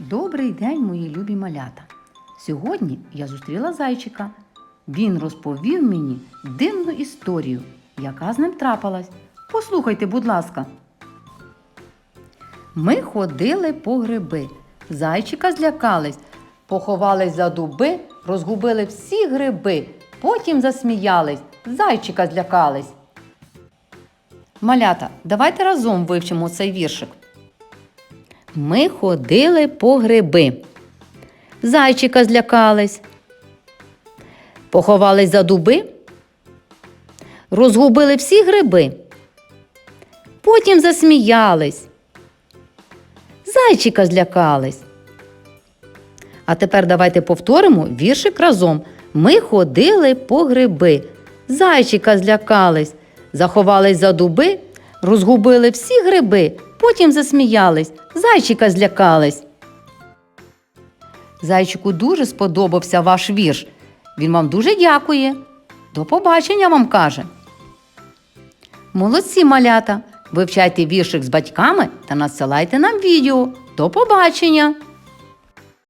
Добрий день, мої любі малята. Сьогодні я зустріла зайчика. Він розповів мені дивну історію, яка з ним трапилась. Послухайте, будь ласка. Ми ходили по гриби. Зайчика злякались, поховались за дуби, розгубили всі гриби, потім засміялись, зайчика злякались. Малята, давайте разом вивчимо цей віршик. Ми ходили по гриби. Зайчика злякались. Поховались за дуби. Розгубили всі гриби. Потім засміялись. Зайчика злякались. А тепер давайте повторимо віршик разом. Ми ходили по гриби. Зайчика злякались, заховались за дуби, розгубили всі гриби, потім засміялись, зайчика злякались. Зайчику дуже сподобався ваш вірш. Він вам дуже дякує. До побачення вам каже. Молодці малята! Вивчайте віршик з батьками та надсилайте нам відео. До побачення!